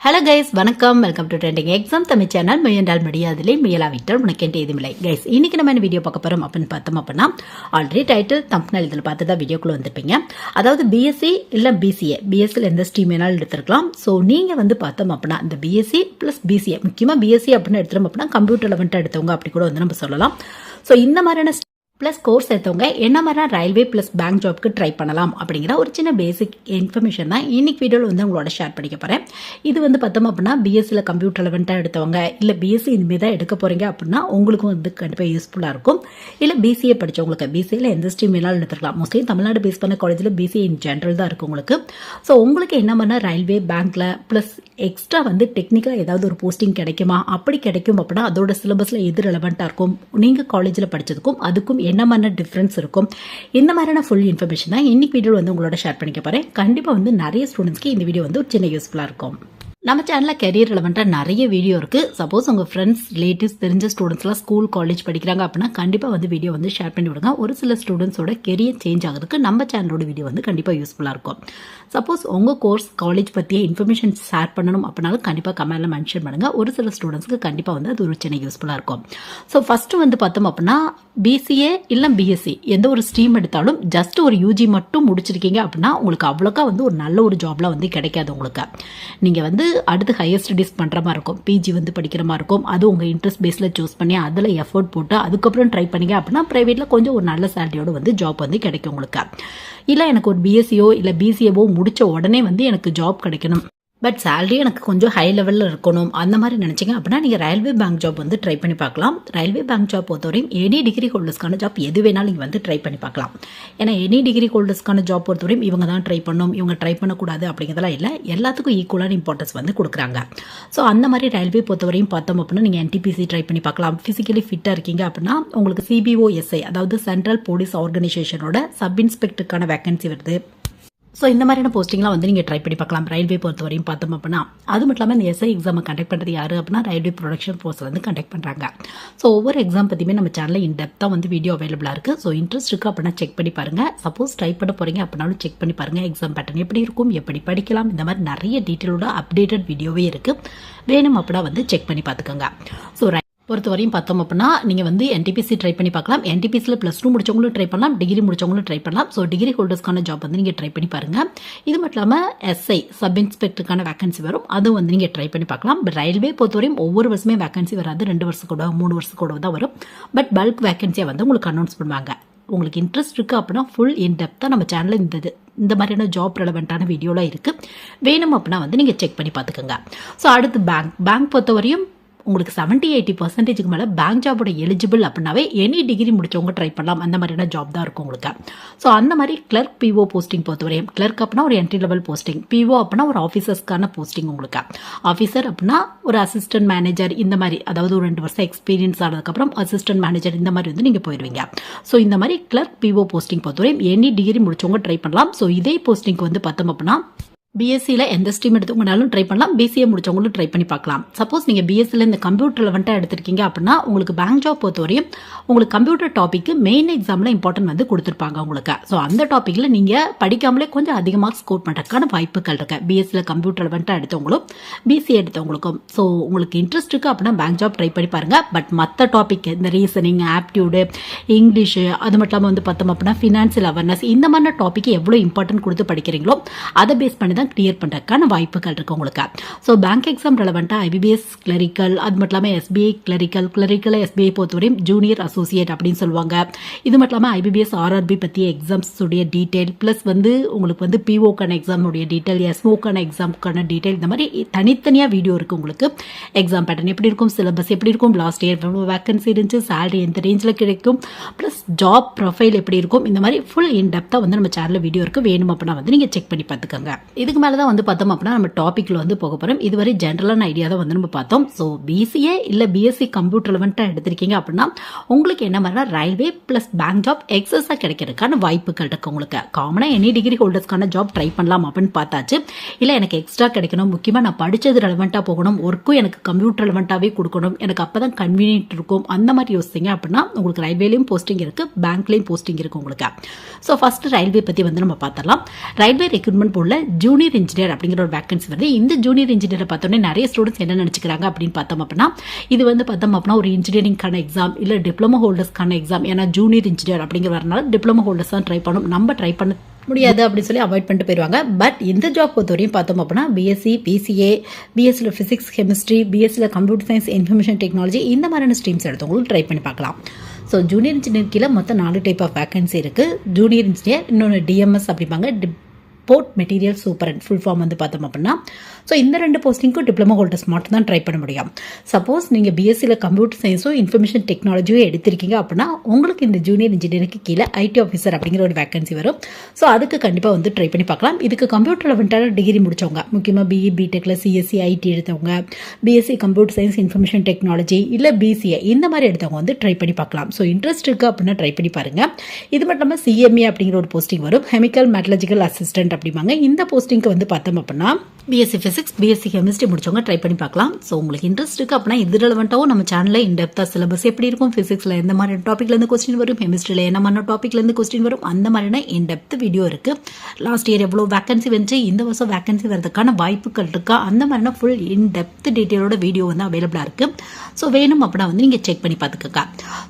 Hello guys வணக்கம். Welcome to trending exam Tamil channel முயன்றால் முடியாதில்லை முயலாவிட்டால் உனக்கென்று எதுமில்லை கைஸ் இன்னைக்கு நம்ம என்ன வீடியோ பார்க்க போகிறோம் அப்படின்னு பார்த்தோம் அப்படின்னா ஆல்ரெடி டைட்டில் தம்ப்னல் இதில் பார்த்து தான் வீடியோக்குள்ள வந்திருப்பீங்க. அதாவது பிஎஸ்சி இல்லை பிசிஏ பிஎஸ்சியில் எந்த ஸ்ட்ரீம் வேணாலும் எடுத்துருக்கலாம். ஸோ நீங்கள் வந்து பார்த்தோம் அப்படின்னா இந்த பிஎஸ்சி ப்ளஸ் பிசிஏ முக்கியமாக பிஎஸ்சி அப்படின்னு எடுத்துகிறோம் அப்படின்னா கம்ப்யூட்டர் லெவன்ட்டு எடுத்தவங்க அப்படி கூட வந்து நம்ம சொல்லலாம். ஸோ இந்த மாதிரியான ப்ளஸ் கோர்ஸ் எடுத்தவங்க என்ன மாதிரி ரயில்வே ப்ளஸ் பேங்க் ஜாப்க்கு ட்ரை பண்ணலாம் அப்படிங்கிற ஒரு சின்ன பேசிக் இன்ஃபர்மேஷன் தான் இன்னைக்கு வீடியோவில் வந்து உங்களோட ஷேர் பண்ணிக்க போகிறேன் இது வந்து பார்த்தோம் அப்படின்னா பிஎஸ்சியில் கம்ப்யூட்டர் லெவன்ட்டாக எடுத்தவங்க இல்லை பிஎஸ்சி இனிமேல் தான் எடுக்க போகிறீங்க அப்படின்னா உங்களுக்கும் வந்து கண்டிப்பாக யூஸ்ஃபுல்லாக இருக்கும். இல்லை பிசிஏ படித்தவங்களுக்கு பிசிஏல எந்த ஸ்ட்ரீம் வேணாலும் எடுத்துக்கலாம். மோஸ்ட்லி தமிழ்நாடு பேஸ் பண்ண காலேஜில் பிசிஏ இன் ஜென்ரல் தான் இருக்கும் உங்களுக்கு. ஸோ உங்களுக்கு என்ன மாதிரினா ரயில்வே பேங்க்கில் ப்ளஸ் எக்ஸ்ட்ரா வந்து டெக்னிக்கலாக ஏதாவது ஒரு போஸ்டிங் கிடைக்குமா? அப்படி கிடைக்கும் அப்படின்னா அதோட சிலபஸில் எது ரெலவெண்ட்டாக இருக்கும்? நீங்கள் காலேஜில் படித்ததுக்கும் அதுக்கும் என்ன மாதிரி டிஃப்ரென்ஸ் இருக்கும்? இந்த மாதிரியான ஃபுல் இன்ஃபர்மேஷன் தான் இன்னைக்கு வீடியோ வந்து உங்களோட ஷேர் பண்ணிக்க போகிறேன் கண்டிப்பாக வந்து நிறைய ஸ்டூடெண்ட்ஸ்க்கு இந்த வீடியோ வந்து ஒரு சின்ன யூஸ்ஃபுல்லாக இருக்கும். நம்ம சேனலில் கெரியர் ரிலவெண்ட்டாக நிறைய வீடியோ இருக்குது சப்போஸ் உங்கள் ஃப்ரெண்ட்ஸ் ரிலேட்டிவ்ஸ் தெரிஞ்ச ஸ்டூடெண்ட்ஸ்லாம் ஸ்கூல் காலேஜ் படிக்கிறாங்க அப்படின்னா கண்டிப்பாக வந்து வீடியோ வந்து ஷேர் பண்ணி விடுங்க. ஒரு சில ஸ்டூடெண்ட்ஸோட கெரியர் சேஞ்ச் ஆகிறதுக்கு நம்ம சேனலோட வீடியோ வந்து கண்டிப்பாக யூஸ்ஃபுல்லாக இருக்கும். சப்போஸ் உங்கள் கோர்ஸ் காலேஜ் பற்றிய இன்ஃபர்மேஷன் ஷேர் பண்ணணும் அப்படின்னாலும் கண்டிப்பாக கமெண்ட்டில் மென்ஷன் பண்ணுங்கள் ஒரு சில ஸ்டூடெண்ட்ஸ்க்கு கண்டிப்பாக வந்து அது ஒரு சின்ன யூஸ்ஃபுல்லாக இருக்கும். ஸோ ஃபஸ்ட்டு வந்து பார்த்தோம் அப்படின்னா பிசிஏ இல்லை பிஎஸ்சி எந்த ஒரு ஸ்ட்ரீம் எடுத்தாலும் ஜஸ்ட் ஒரு யூஜி மட்டும் முடிச்சிருக்கீங்க அப்படின்னா உங்களுக்கு அவ்வளோக்கா வந்து ஒரு நல்ல ஒரு ஜாப்லாம் வந்து கிடைக்காது உங்களுக்கு. நீங்கள் வந்து அடுத்து ஹையர் ஸ்டடீஸ் பண்ணுற மாதிரி இருக்கும். பிஜி வந்து படிக்கிற மாதிரி இருக்கும். அது உங்கள் இன்ட்ரெஸ்ட் பேஸில் சூஸ் பண்ணி அதில் எஃபோர்ட் போட்டு அதுக்கப்புறம் ட்ரை பண்ணிங்க அப்படின்னா ப்ரைவேட்டில் கொஞ்சம் ஒரு நல்ல சேலரியோடு வந்து ஜாப் வந்து கிடைக்கும் உங்களுக்கு. இல்லை எனக்கு ஒரு பிஎஸ்சியோ இல்லை பிசிஏவோ முடித்த உடனே வந்து எனக்கு ஜாப் கிடைக்கணும். பட் சேலரி எனக்கு கொஞ்சம் ஹை லெவலில் இருக்கணும். அந்த மாதிரி நினச்சிங்க அப்படின்னா நீங்கள் ரயில்வே பேங்க் ஜாப் வந்து ட்ரை பண்ணி பார்க்கலாம். ரயில்வே பேங்க் ஜாப் பொறுத்தவரையும் எனி டிகிரி ஹோல்டர்ஸ்க்கான ஜாப் எது வேணாலும் நீங்கள் வந்து ட்ரை பண்ணி பார்க்கலாம். ஏன்னா எனி டிகிரி ஹோல்டர்ஸ்க்கான ஜாப் பொறுத்தவரையும் இவங்க தான் ட்ரை பண்ணணும். இவங்க ட்ரை பண்ணக்கூடாது அப்படிங்கிறதெல்லாம் இல்லை. எல்லாத்துக்கும் ஈக்குவலான இம்பார்ட்டன்ஸ் வந்து கொடுக்குறாங்க. ஸோ அந்த மாதிரி ரயில்வே பொறுத்தவரையும் பார்த்தோம் அப்படின்னா நீங்கள் என்டிபிசி ட்ரை பண்ணி பார்க்கலாம். ஃபிசிக்கலி ஃபிட்டாக இருக்கீங்க அப்படின்னா உங்களுக்கு சிபிஓ எஸ்ஐ அதாவது சென்ட்ரல் போலீஸ் ஆர்கனைசேஷனோட சப் இன்ஸ்பெக்டருக்கான வேகன்சி வருது. ஸோ இந்த மாதிரியான போஸ்டிங்லாம் வந்து நீங்கள் ட்ரை பண்ணி பார்க்கலாம். ரயில்வே பொறுத்த வரையும் பார்த்தோம் அப்படின்னா அது மட்டும் இல்லாமல் இந்த எஸ்ஐ எக்ஸாமை கண்டக்ட் பண்ணுறது யார் அப்படின்னா ரயில்வே ப்ரொடக்ஷன் ஃபோர்ஸ் வந்து கண்டக்ட் பண்ணுறாங்க ஸோ ஒவ்வொரு எக்ஸாம் பற்றியுமே நம்ம சேனலில் இன் டெப்த்தாக வந்து வீடியோ அவைலபிளாக இருக்குது ஸோ இன்ட்ரெஸ்ட் இருக்குது அப்படின்னா செக் பண்ணி பாருங்கள் சப்போஸ் ட்ரை பண்ண போகிறீங்க அப்படின்னாலும் செக் பண்ணி பாருங்கள் எக்ஸாம் பேட்டர்ன் எப்படி இருக்கும் எப்படி படிக்கலாம் இந்த மாதிரி நிறைய டீட்டெயிலோட அப்டேட்டட் வீடியோவே இருக்குது வேணும் அப்படின்னா வந்து செக் பண்ணி பார்த்துக்கோங்க. ஸோ பொறுத்தவரையும் பார்த்தோம் அப்படின்னா நீங்கள் வந்து என்டிபிசி ட்ரை பண்ணி பார்க்கலாம். என்டிபிசியில் ப்ளஸ் டூ முடிச்சவங்களும் ட்ரை பண்ணலாம். டிகிரி முடிச்சவங்களும் ட்ரை பண்ணலாம். ஸோ டிகிரி ஹோல்டர்ஸ்க்கான ஜாப் வந்து நீங்கள் ட்ரை பண்ணி பாருங்கள் இது மட்டும் இல்லாமல் எஸ்ஐ சப் இன்ஸ்பெக்டருக்கான வேகன்சி வரும். அதுவும் வந்து நீங்கள் ட்ரை பண்ணி பார்க்கலாம். பட் ரயில்வே பொறுத்தவரையும் ஒவ்வொரு வருஷமே வேகன்சி வராது. ரெண்டு வருஷம் கூட மூணு வருஷம் கூட தான் வரும். பட் பல்க் வேகன்சியாக வந்து உங்களுக்கு அனௌன்ஸ் பண்ணுவாங்க. உங்களுக்கு இன்ட்ரெஸ்ட் இருக்குது அப்படின்னா ஃபுல் இன் டெப்த்தாக நம்ம சேனலில் இந்த இந்த மாதிரியான ஜாப் ரெலவெண்ட்டான வீடியோலாம் இருக்குது வேணும் அப்படின்னா வந்து நீங்கள் செக் பண்ணி பார்த்துக்கோங்க. ஸோ அடுத்து பேங்க் பேங்க் பொறுத்தவரையும் உங்களுக்கு செவன்ட்டி எயிட்டி பர்சன்டேஜுக்கு மேலே பேங்க் ஜாபோட எலிஜிபிள் அப்படின்னாவே எனி டிகிரி முடிச்சவங்க ட்ரை பண்ணலாம். அந்த மாதிரியான ஜாப் தான் இருக்கும் உங்களுக்கு. ஸோ அந்த மாதிரி கிளர்க் பிஓ போஸ்டிங் பொறுத்தவரையும் கிளர்க் அப்படின்னா ஒரு என்ட்ரி லெவல் போஸ்டிங் பிஓ அப்படின்னா ஒரு ஆஃபீஸர்ஸ்க்கான போஸ்டிங் உங்களுக்கு. ஆஃபீஸர் அப்படின்னா ஒரு அசிஸ்டன்ட் மேனேஜர் இந்த மாதிரி அதாவது ஒரு ரெண்டு வருஷம் எக்ஸ்பீரியன்ஸ் ஆனதுக்கப்புறம் அசிஸ்டன்ட் மேனேஜர் இந்த மாதிரி வந்து நீங்கள் போயிடுவீங்க. ஸோ இந்த மாதிரி கிளர்க் பிஓ போஸ்டிங் பொறுத்தவரையும் எனி டிகிரி முடிச்சவங்க ட்ரை பண்ணலாம். ஸோ இதே போஸ்டிங்க்கு வந்து பார்த்தோம் அப்படின்னா பிஎஸ்சியில் எந்த ஸ்ட்ரீம் எடுத்துக்கொண்டாலும் ட்ரை பண்ணலாம். பிசிஏ முடிச்சவங்களும் ட்ரை பண்ணி பார்க்கலாம். சப்போஸ் நீங்கள் பிஎஸ்சியில் இந்த கம்ப்யூட்டர் லெவன்ட்டாக எடுத்திருக்கீங்க அப்படின்னா உங்களுக்கு பேங்க் ஜாப் பொறுத்தவரையும் உங்களுக்கு கம்ப்யூட்டர் டாப்பிக்கு மெயின் எக்ஸாமில் இம்பார்ட்டன்ட் வந்து கொடுத்துருப்பாங்க உங்களுக்கு. ஸோ அந்த டாப்பிக்கில் நீங்கள் படிக்காமலே கொஞ்சம் அதிகமாக ஸ்கோர் பண்ணுறதுக்கான வாய்ப்புகள் இருக்கு. பிஎஸ்சியில் கம்ப்யூட்டர் லெவன்ட்டாக எடுத்தவங்களும் பிசிஏ எடுத்தவங்களுக்கும். ஸோ உங்களுக்கு இன்ட்ரெஸ்ட் இருக்குது அப்படின்னா பேங்க் ஜாப் ட்ரை பண்ணி பாருங்கள் பட் மற்ற டாபிக் இந்த ரீசனிங் ஆப்டியூடு இங்கிலீஷு அது மட்டும் இல்லாமல் வந்து பார்த்தோம் அப்படின்னா ஃபினான்சியல் அவேர்னஸ் இந்த மாதிரி டாப்பிக்கு எவ்வளோ இம்பார்ட்டன்ட் கொடுத்து படிக்கிறீங்களோ அதை பேஸ் பண்ணி தான் கிளியர் பண்ணுறதுக்கான வாய்ப்புகள் இருக்குது உங்களுக்கு. ஸோ பேங்க் எக்ஸாம் ரெலவெண்ட்டாக ஐபிபிஎஸ் கிளரிக்கல் அது மட்டும் இல்லாமல் எஸ்பிஐ கிளரிக்கல் கிளரிக்கல் எஸ்பிஐ பொறுத்தவரையும் ஜூனியர் அசோசியேட் அப்படின்னு சொல்லுவாங்க. இது மட்டும் இல்லாமல் ஐபிபிஎஸ் ஆர்ஆர்பி பற்றிய எக்ஸாம்ஸுடைய டீட்டெயில் ப்ளஸ் வந்து உங்களுக்கு வந்து பிஓக்கான எக்ஸாமுடைய டீட்டெயில் எஸ்ஓக்கான எக்ஸாமுக்கான டீட்டெயில் இந்த மாதிரி தனித்தனியாக வீடியோ இருக்குது உங்களுக்கு. எக்ஸாம் பேட்டர்ன் எப்படி இருக்கும் சிலபஸ் எப்படி இருக்கும் லாஸ்ட் இயர் வேகன்சி இருந்துச்சு சேலரி எந்த ரேஞ்சில் கிடைக்கும் ப்ளஸ் ஜாப் ப்ரொஃபைல் எப்படி இருக்கும் இந்த மாதிரி ஃபுல் இன்டெப்த்தாக வந்து நம்ம சேனலில் வீடியோ இருக்குது வேணும் அப்படின்னா வந்து நீங்கள் செக் பண்ணி பார்த்துக்கோங்க. இதுக்கு மேலே தான் வந்து பார்த்தோம் அப்படின்னா நம்ம டாப்பிக்கில் வந்து போக போகிறோம் இதுவரை ஜென்ரலான ஐடியா தான் வந்து நம்ம பார்த்தோம். ஸோ பிசிஏ இல்லை பிஎஸ்சி கம்ப்யூட்டர் லெவன்ட்டாக எடுத்திருக்கீங்க அப்படின்னா உங்களுக்கு என்ன மாதிரினா ரயில்வே ப்ளஸ் பேங்க் ஜாப் எக்ஸஸாக கிடைக்கிறதுக்கான வாய்ப்புகள் இருக்குது உங்களுக்கு. காமனாக எனி டிகிரி ஹோல்டர்ஸ்க்கான ஜாப் ட்ரை பண்ணலாம் அப்படின்னு பார்த்தாச்சு. இல்லை எனக்கு எக்ஸ்ட்ரா கிடைக்கணும் முக்கியமாக நான் படித்தது ரெலவெண்ட்டாக போகணும் ஒர்க்கும் எனக்கு கம்ப்யூட்டர் ரெலவெண்ட்டாகவே கொடுக்கணும் எனக்கு அப்போ தான் கன்வீனியன்ட் இருக்கும் அந்த மாதிரி யோசிச்சிங்க அப்படின்னா உங்களுக்கு ரயில்வேலையும் போஸ்டிங் இருக்குது பேங்க்லேயும் போஸ்டிங் இருக்குது உங்களுக்கு. ஸோ ஃபஸ்ட்டு ரயில்வே பற்றி வந்து நம்ம பார்த்துடலாம் ரயில்வே ரெக்ரூட்மெண்ட் போர்டில் ஜூனியர் இன்ஜினியர் அப்படிங்கிற ஒரு வேகன்சி வருது. இந்த ஜூனியர் இன்ஜினியரை பார்த்தோன்னே நிறைய ஸ்டூடெண்ட்ஸ் என்ன நினச்சிக்கிறாங்க அப்படின்னு பார்த்தோம் அப்படின்னா இது வந்து பார்த்தோம் அப்படின்னா ஒரு இன்ஜினியரிங்கான எக்ஸாம் இல்லை டிப்ளமோ ஹோல்டர்ஸ்க்கான எக்ஸாம் ஏன்னா ஜூனியர் இன்ஜினியர் அப்படிங்கிற வரனால டிப்ளமோ ஹோல்டர்ஸ் தான் ட்ரை பண்ணும் நம்ம ட்ரை பண்ண முடியாது அப்படின்னு சொல்லி அவாய்ட் பண்ணிட்டு போயிடுவாங்க பட் இந்த ஜாப் பொறுத்தவரையும் பார்த்தோம் அப்படின்னா பிஎஸ்சி பிசிஏ பிஎஸ்சியில் ஃபிசிக்ஸ் கெமிஸ்ட்ரி பிஎஸ்சியில் கம்ப்யூட்டர் சயின்ஸ் இன்ஃபர்மேஷன் டெக்னாலஜி இந்த மாதிரியான ஸ்ட்ரீம்ஸ் எடுத்தவங்களும் ட்ரை பண்ணி பார்க்கலாம். ஸோ ஜூனியர் இன்ஜினியர் கீழே மொத்தம் நாலு டைப் ஆஃப் வேக்கன்சி இருக்குது ஜூனியர் இன்ஜினியர் இன்னொன்று டிஎம்எஸ் அப்படிம்பாங்க. போர்ட் மெட்டீரியல் சூப்பர் ஃபுல் ஃபார்ம் வந்து பார்த்தோம் அப்படின்னா ஸோ இந்த ரெண்டு போஸ்டிங்க்கும் டிப்ளமோ ஹோல்டர்ஸ் மட்டும் தான் ட்ரை பண்ண முடியும். சப்போஸ் நீங்கள் பிஎஸ்சியில் கம்ப்யூட்டர் சயின்ஸோ இன்ஃபர்மேஷன் டெக்னாலஜியோ எடுத்திருக்கீங்க அப்படின்னா உங்களுக்கு இந்த ஜூனியர் இன்ஜினியருக்கு கீழே ஐடி ஆஃபீஸர் அப்படிங்கிற ஒரு வேகன்சி வரும். ஸோ அதுக்கு கண்டிப்பாக வந்து ட்ரை பண்ணி பார்க்கலாம். இதுக்கு கம்ப்யூட்டர் லெவன்ட்டான டிகிரி முடித்தவங்க முக்கியமாக பிஇ பிடெக்கில் சிஎஸ்சி ஐடி எடுத்தவங்க BSc computer science information technology இல்லை பிசிஏ இந்த மாதிரி எடுத்தவங்க வந்து ட்ரை பண்ணி பார்க்கலாம். ஸோ இன்ட்ரெஸ்ட் இருக்குது அப்படின்னா ட்ரை பண்ணி பாருங்கள் இது மட்டும் இல்லாமல் சிஎம்ஏ அப்படிங்கிற ஒரு போஸ்டிங் வரும். கெமிக்கல் மெட்டலஜிக்கல் அசிஸ்டன்ட் அப்படிம்பாங்க. இந்த போஸ்டிங்க்கு வந்து பார்த்தோம் அப்படின்னா பிஎஸ்சி ஃபிசிக்ஸ் பிஎஸ்சி கெமிஸ்ட்ரி முடிச்சவங்க ட்ரை பண்ணி பார்க்கலாம். ஸோ உங்களுக்கு இன்ட்ரெஸ்ட் இருக்குது அப்படின்னா இது ரிலவெண்ட்டாகவும் நம்ம சேனலில் இன்டெப்த்தாக சிலபஸ் எப்படி இருக்கும் ஃபிசிக்ஸில் எந்த மாதிரி டாப்பிக்லேருந்து கொஸ்டின் வரும் கெமிஸ்ட்ரியில் என்ன மாதிரி டாப்பிக்லேருந்து கொஸ்டின் வரும் அந்த மாதிரியான இன்டெப்த் வீடியோ இருக்குது லாஸ்ட் இயர் எவ்வளோ வேகன்சி வந்துச்சு இந்த வருஷம் வேக்கன்சி வரதுக்கான வாய்ப்புகள் இருக்கா அந்த மாதிரினா ஃபுல் இன்டெப்த் டீட்டெயிலோட வீடியோ வந்து அவைலபிளாக இருக்குது ஸோ வேணும் அப்படின்னா வந்து நீங்கள் செக் பண்ணி பார்த்துக்கோங்க.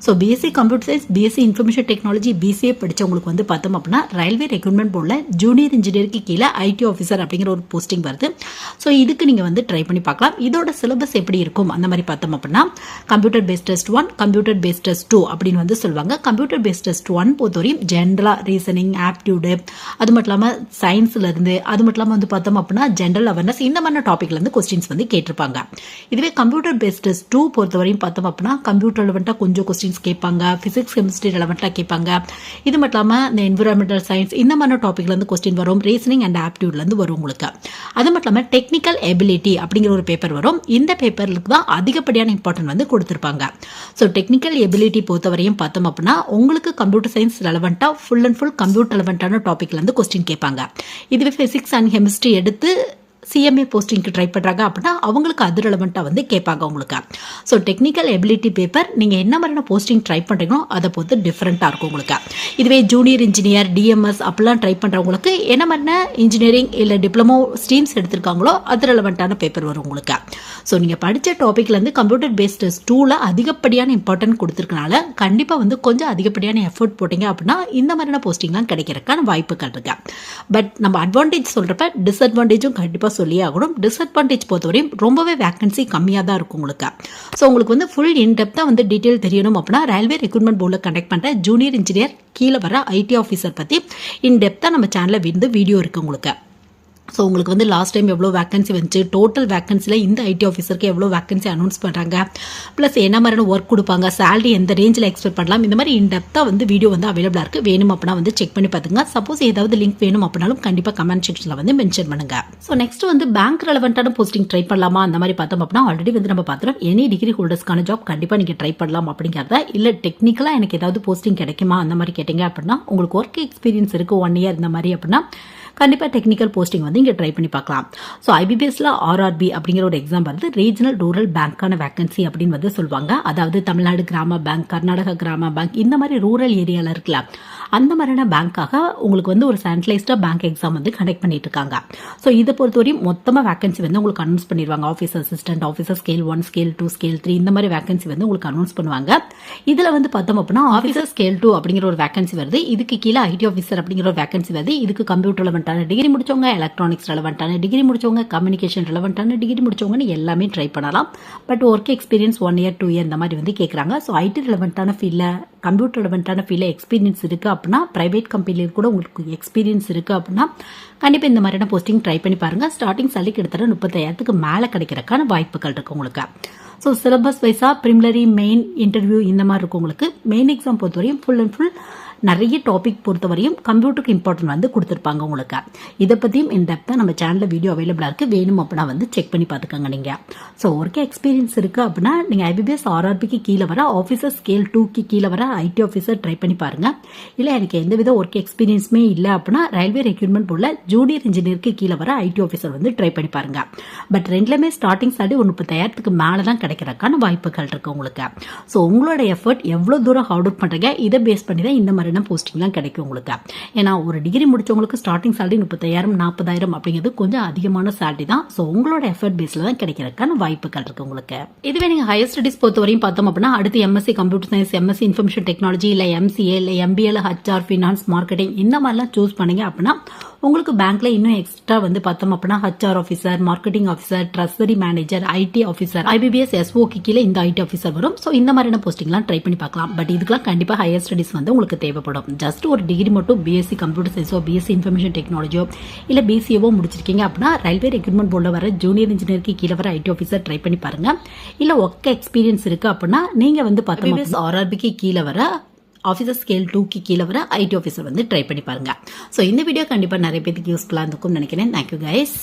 So BSc computer science BSc information technology BCA படித்தவங்களுக்கு வந்து பார்த்தோம் அப்படின்னா ரயில்வே ரெக்ரூட்மெண்ட் போர்டில் ஜூனியர் இன்ஜினியருக்கு கீழே ஐடி ஆஃபீஸர் அப்படிங்கிற ஒரு போஸ்டிங் வருது. ஸோ இதுக்கு நீங்கள் வந்து ட்ரை பண்ணி பார்க்கலாம். இதோட சிலபஸ் எப்படி இருக்கும்? அந்த மாதிரி பார்த்தோம் அப்படின்னா computer based test one computer based test two அப்படின்னு வந்து சொல்லுவாங்க. கம்ப்யூட்டர் பேஸ்ட் டெஸ்ட் ஒன் பொறுத்தவரையும் ஜென்ரலாக ரீசனிங் ஆப்டியூடு அது மட்டும் இல்லாமல் சயின்ஸ்ல இருந்து அது மட்டும் இல்லாமல் வந்து பார்த்தோம் அப்படின்னா ஜென்ரல் அவேர்னஸ் இந்த மாதிரி டாப்பிக்லேருந்து இருந்து கொஸ்டின்ஸ் வந்து கேட்டிருப்பாங்க. இதுவே கம்ப்யூட்டர் பேஸ்ட் டெஸ்ட் டூ பொறுத்தவரையும் பார்த்தோம் அப்படின்னா கம்ப்யூட்டர் ரெலவெண்ட்டாக கொஞ்சம் கொஸ்டின்ஸ் கேட்பாங்க. ஃபிசிக்ஸ் கெமிஸ்ட்ரி ரெலவெண்ட்டாக கேட்பாங்க. இது மட்டும் இல்லாமல் இந்த என்விரான்மெண்டல் சயின்ஸ் இந்த மாதிரி டாப்பிக்லேருந்து கொஸ்டின் வரும். ரீசனிங் அண்ட் ஆப்டியூட்லேருந்து வரும் உங்களுக்கு. அது மட்டும் இல்லாமல் டெக்னிக்கல் எபிலிட்டி அப்படிங்கிற ஒரு பேப்பர் வரும். இந்த பேப்பருக்கு தான் அதிகப்படியான இம்பார்ட்டன்ட் வந்து கொடுத்துருப்பாங்க. ஸோ டெக்னிக்கல் எபிலிட்டி பொறுத்தவரையும் பார்த்தோம் அப்படின்னா உங்களுக்கு கம்ப்யூட்டர் சயின்ஸ் ரெலவெண்ட்டாக ஃபுல் அண்ட் ஃபுல் கம்ப்யூட்டர் ரெலவெண்ட்டான டாப்பிக்லேருந்து கொஸ்டின் கேட்பாங்க. இதுவே ஃபிசிக்ஸ் அண்ட் கெமிஸ்ட்ரி எடுத்து சிஎம்ஏ போஸ்டிங்க்கு ட்ரை பண்ணுறாங்க அப்படின்னா அவங்களுக்கு அது ரெலவெண்ட்டாக வந்து கேட்பாங்க உங்களுக்கு ஸோ டெக்னிக்கல் எபிலிட்டி பேப்பர் நீங்கள் என்ன மாதிரியான போஸ்டிங் ட்ரை பண்ணுறீங்களோ அதை பொறுத்து டிஃப்ரெண்ட்டாக இருக்கும் உங்களுக்கு. இதுவே ஜூனியர் இன்ஜினியர் டிஎம்எஸ் அப்படிலாம் ட்ரை பண்ணுறவங்களுக்கு என்ன மாதிரியான இன்ஜினியரிங் இல்லை டிப்ளமோ ஸ்ட்ரீம்ஸ் எடுத்திருக்காங்களோ அது ரெலவெண்ட்டான பேப்பர் வரும் உங்களுக்கு. ஸோ நீங்கள் படித்த டாப்பிக்லேருந்து கம்ப்யூட்டர் பேஸ்ட் ஸ்டூவில் அதிகப்படியான இம்பார்ட்டன்ட் கொடுத்துருக்கனால கண்டிப்பாக வந்து கொஞ்சம் அதிகப்படியான எஃபர்ட் போட்டிங்க அப்படின்னா இந்த மாதிரியான போஸ்டிங்லாம் கிடைக்கிறதுக்கான வாய்ப்புகள் இருக்கு. பட் நம்ம அட்வான்டேஜ் சொல்கிறப்ப டிஸ்அட்வான்டேஜும் கண்டிப்பாக சொல்லியே ஆகணும் டிஸ்அட்வான்டேஜ் பொறுத்தவரையும் ரொம்பவே வேக்கன்சி கம்மியாக தான் இருக்கும் உங்களுக்கு. ஸோ உங்களுக்கு வந்து ஃபுல் இன்டெப்த்தாக வந்து டீட்டெயில் தெரியணும் அப்படின்னா ரயில்வே ரெக்ரூட்மெண்ட் போர்டில் கண்டக்ட் பண்ணுற ஜூனியர் இன்ஜினியர் கீழே வர ஐடி ஆஃபீஸர் பற்றி இன்டெப்த்தாக நம்ம சேனலில் வந்து வீடியோ இருக்குது உங்களுக்கு. ஸோ உங்களுக்கு வந்து லாஸ்ட் டைம் எவ்வளோ வேகன்சி வந்துச்சு? டோட்டல் வேக்கன்சியில் இந்த ஐடி ஆஃபீஸருக்கு எவ்வளோ வேக்கன்சி அனௌன்ஸ் பண்ணுறாங்க ப்ளஸ் என்ன மாதிரியான ஒர்க் கொடுப்பாங்க? சேலரி எந்த ரேஞ்சில் எக்ஸ்பெக்ட் பண்ணலாம்? இந்த மாதிரி இன்டெப்த்தாக வந்து வீடியோ வந்து அவைலபிளாக இருக்குது வேணும் அப்படின்னா வந்து செக் பண்ணி பார்த்துங்க. சப்போஸ் ஏதாவது லிங்க் வேணும் அப்படின்னாலும் கண்டிப்பாக கமெண்ட் செக்ஷனில் வந்து மென்ஷன் பண்ணுங்க. ஸோ நெக்ஸ்ட் வந்து பேங்க் ரெலவெண்ட்டான போஸ்டிங் ட்ரை பண்ணலாமா? அந்த மாதிரி பார்த்தோம் அப்படின்னா ஆல்ரெடி வந்து நம்ம பார்த்துருவோம் எனி டிகிரி ஹோல்டர்ஸ்க்கான ஜாப் கண்டிப்பாக நீங்கள் ட்ரை பண்ணலாம் அப்படிங்கிறத. இல்லை டெக்னிக்கலாக எனக்கு ஏதாவது போஸ்டிங் கிடைக்குமா? அந்த மாதிரி கேட்டிங்க அப்படின்னா உங்களுக்கு ஒர்க் எக்ஸ்பீரியன்ஸ் இருக்குது ஒன் இயர் இந்த மாதிரி அப்படின்னா கண்டிப்பாக டெக்னிக்கல் போஸ்டிங் வந்து இங்கே ட்ரை பண்ணி பார்க்கலாம். ஸோ ஐபிபிஎஸ்ல ஆர்ஆர்பி அப்படிங்கிற ஒரு எக்ஸாம் வருது. ரீஜனல் ரூரல் பேங்க்கான வேகன்சி அப்படின்னு வந்து சொல்லுவாங்க. அதாவது தமிழ்நாடு கிராம பேங்க் கர்நாடகா கிராம பேங்க் இந்த மாதிரி ரூரல் ஏரியாவில் இருக்குல்ல அந்த மாதிரியான பேங்க்காக உங்களுக்கு வந்து ஒரு சென்ட்ரலைஸ்டாக பேங்க் எக்ஸாம் வந்து கண்டக்ட் பண்ணிட்டு இருக்காங்க ஸோ இதை பொறுத்தவரையும் மொத்தமாக வேகன்சி வந்து உங்களுக்கு அனௌன்ஸ் பண்ணிடுவாங்க. Office assistant officer scale one scale two scale three இந்த மாதிரி வேகன்சி வந்து உங்களுக்கு அனௌன்ஸ் பண்ணுவாங்க. இதில் வந்து பார்த்தோம் அப்படின்னா ஆஃபீஸர் ஸ்கேல் டூ அப்படிங்கிற ஒரு வேகன்சி வருது. இதுக்கு கீழே ஐடி ஆஃபீஸர் அப்படிங்கிற ஒரு வேகன்சி வருது. இதுக்கு கம்ப்யூட்டர் ரெலவெண்ட்டான டிகிரி முடிச்சவங்க எலக்ட்ரானிக்ஸ் ரெலவெண்ட்டான டிகிரி முடிச்சவங்க கம்யூனிகேஷன் ரெலவெண்ட்டான டிகிரி முடிச்சவங்கன்னு எல்லாமே ட்ரை பண்ணலாம். But work experience one year two year இந்த மாதிரி வந்து கேட்குறாங்க ஸோ ஐடி ரெலவெண்ட்டான ஃபீல்டில் கம்ப்யூட்டர் ரெலவெண்ட்டான ஃபீல்டில் எக்ஸ்பீரியன்ஸ் இருக்குது அப்படின்னா ப்ரைவேட் கம்பெனியில் கூட உங்களுக்கு எக்ஸ்பீரியன்ஸ் இருக்குது அப்படின்னா கண்டிப்பாக இந்த மாதிரியான போஸ்டிங் ட்ரை பண்ணி பாருங்கள் ஸ்டார்டிங் சல்லி கிட்டத்தட்ட முப்பத்தாயிரத்துக்கு மேலே கிடைக்கிறக்கான வாய்ப்புகள் இருக்குது உங்களுக்கு. ஸோ சிலபஸ் வைஸாக ப்ரிமிலரி மெயின் இன்டர்வியூ இந்த மாதிரி இருக்கும் உங்களுக்கு. மெயின் எக்ஸாம் பொறுத்தவரையும் ஃபுல் அண்ட் ஃபுல் நிறைய டாபிக் பொறுத்தவரையும் கம்ப்யூட்டருக்கு இம்பார்ட்டன்ட் வந்து கொடுத்துருப்பாங்க உங்களுக்கு. இதை பற்றியும் இன்டெப்த்தாக நம்ம சேனலில் வீடியோ அவைலபிளாக இருக்குது வேணும் அப்படின்னா வந்து செக் பண்ணி பார்த்துக்கோங்க நீங்கள் ஸோ ஒர்க்கே எக்ஸ்பீரியன்ஸ் இருக்குது அப்படின்னா நீங்கள் ஐபிபிஎஸ் ஆர்ஆர்பிக்கு கீழே வர ஆஃபீஸர் ஸ்கேல் டூக்கு கீழே வர ஐடி ஆஃபீஸர் ட்ரை பண்ணி பாருங்கள் இல்லை எனக்கு எந்த வித ஒர்க் எக்ஸ்பீரியன்ஸுமே இல்லை அப்படின்னா ரயில்வே ரெக்ரூட்மெண்ட் போல ஜூனியர் இன்ஜினியருக்கு கீழே வர ஐடி ஆஃபீஸர் வந்து ட்ரை பண்ணி பாருங்கள் பட் ரெண்டுலேயுமே ஸ்டார்டிங் சாலரி ஒன்று முப்பத்தாயிரத்துக்கு மேலே தான் கிடைக்கிறதுக்கான வாய்ப்புகள் இருக்குது உங்களுக்கு. ஸோ உங்களோட எஃபர்ட் எவ்வளோ தூரம் ஹார்ட் ஒர்க் பண்ணுறீங்க இதை பேஸ் பண்ணி தான் இந்த மாதிரி மாதிரியான போஸ்டிங்லாம் கிடைக்கும் உங்களுக்கு. ஏன்னா ஒரு டிகிரி முடிச்சவங்களுக்கு ஸ்டார்டிங் சேலரி முப்பத்தாயிரம் நாற்பதாயிரம் அப்படிங்கிறது கொஞ்சம் அதிகமான சேலரி தான். ஸோ உங்களோட எஃபர்ட் பேஸில் தான் கிடைக்கிறதுக்கான வாய்ப்புகள் இருக்குது உங்களுக்கு. இதுவே நீங்கள் ஹையர் ஸ்டடிஸ் பொறுத்த வரையும் பார்த்தோம் அப்படின்னா அடுத்து MSc computer science MSc information technology இல்லை எம்சிஏ இல்லை எம்பிஏல ஹச்ஆர் ஃபினான்ஸ் மார்க்கெட்டிங் இந்த மாதிரிலாம் சூஸ் பண்ணீங்க அப்படின்னா உங்களுக்கு பேங்க்ல இன்னும் எக்ஸ்ட்ரா வந்து பார்த்தோம் அப்படின்னா HR officer marketing officer treasury manager IT officer IBPS எஸ்ஓக்கு கீழே இந்த ஐடி ஆஃபீஸர் வரும். ஸோ இந்த மாதிரியான போஸ்டிங்லாம் ட்ரை பண்ணி பார்க்கலாம். பட் இதுக்கெல்லாம் கண்டிப்பாக ஹையர் ஸ்டடிஸ் வந்து உங்களுக்கு தேவைப்படும். ஜஸ்ட் ஒரு டிகிரி மட்டும் பிஎஸ்சி கம்ப்யூட்டர் சயின்ஸோ பிஎஸ்சி இன்ஃபர்மேஷன் டெக்னாலஜியோ இல்லை பிசிஏவோ முடிச்சிருக்கீங்க அப்படின்னா ரயில்வே ரெக்ரூட்மெண்ட் போர்டில் வர ஜூனியர் இன்ஜினியருக்கு கீழே வர ஐடி ஆஃபீஸர் ட்ரை பண்ணி பாருங்க. இல்லை ஒர்க் எக்ஸ்பீரியன்ஸ் இருக்கு அப்படின்னா நீங்க வந்து பார்த்தோம் ஆர்ஆர்பிக்கு கீழே வர ஆஃபீஸர் ஸ்கேல் டூக்கு கீழே வர ஐடி ஆஃபீஸர் வந்து ட்ரை பண்ணி பாருங்க. ஸோ இந்த வீடியோ கண்டிப்பாக நிறைய பேருக்கு யூஸ்ஃபுல்லாக இருந்திருக்கும்னு நினைக்கிறேன். Thank you guys